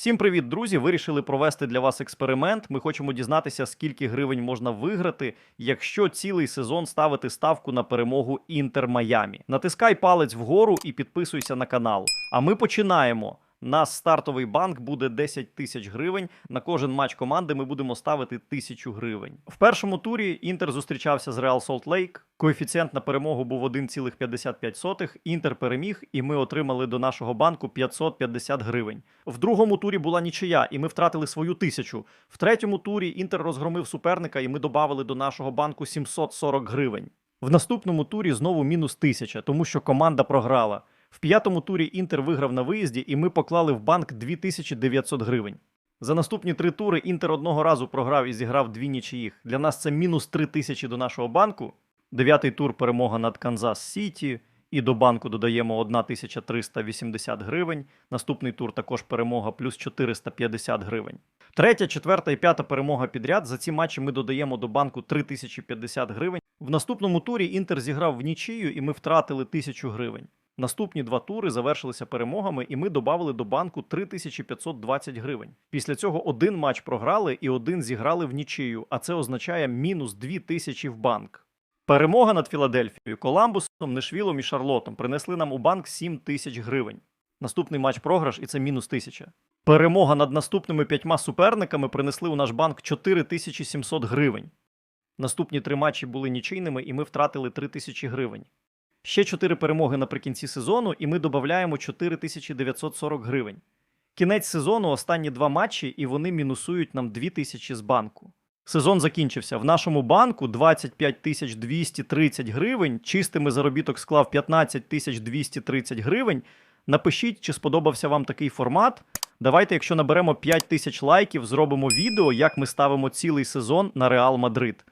Всім привіт, друзі! Вирішили провести для вас експеримент. Ми хочемо дізнатися, скільки гривень можна виграти, якщо цілий сезон ставити ставку на перемогу Інтер Майамі. Натискай палець вгору і підписуйся на канал. А ми починаємо. Нас стартовий банк буде 10 тисяч гривень. На кожен матч команди ми будемо ставити тисячу гривень. В першому турі Інтер зустрічався з Реал Солт Лейк. Коефіцієнт на перемогу був 1,55. Інтер переміг, і ми отримали до нашого банку 550 гривень. В другому турі була нічия, і ми втратили свою тисячу. В третьому турі Інтер розгромив суперника, і ми додали до нашого банку 740 гривень. В наступному турі знову мінус тисяча, тому що команда програла. В п'ятому турі Інтер виграв на виїзді, і ми поклали в банк 2900 гривень. За наступні три тури Інтер одного разу програв і зіграв дві нічиїх. Для нас це мінус 3 тисячі до нашого банку. Дев'ятий тур перемога над Канзас Сіті. І до банку додаємо 1380 гривень. Наступний тур також перемога плюс 450 гривень. Третя, четверта і п'ята перемога підряд. За ці матчі ми додаємо до банку 3050 гривень. В наступному турі Інтер зіграв в нічию, і ми втратили 1000 гривень. Наступні два тури завершилися перемогами, і ми додали до банку 3520 гривень. Після цього один матч програли і один зіграли в нічию, а це означає мінус 2000 в банк. Перемога над Філадельфією, Коламбусом, Нешвілом і Шарлотом принесли нам у банк 7 тисяч гривень. Наступний матч програш, і це мінус 1000. Перемога над наступними п'ятьма суперниками принесли у наш банк 4700 гривень. Наступні три матчі були нічийними, і ми втратили 3000 гривень. Ще 4 перемоги наприкінці сезону, і ми додаємо 4940 гривень. Кінець сезону останні два матчі, і вони мінусують нам 2000 з банку. Сезон закінчився. В нашому банку 25 тисяч 230 гривень. Чистими заробіток склав 15 тисяч 230 гривень. Напишіть, чи сподобався вам такий формат. Давайте, якщо наберемо 5 тисяч лайків, зробимо відео, як ми ставимо цілий сезон на Реал Мадрид.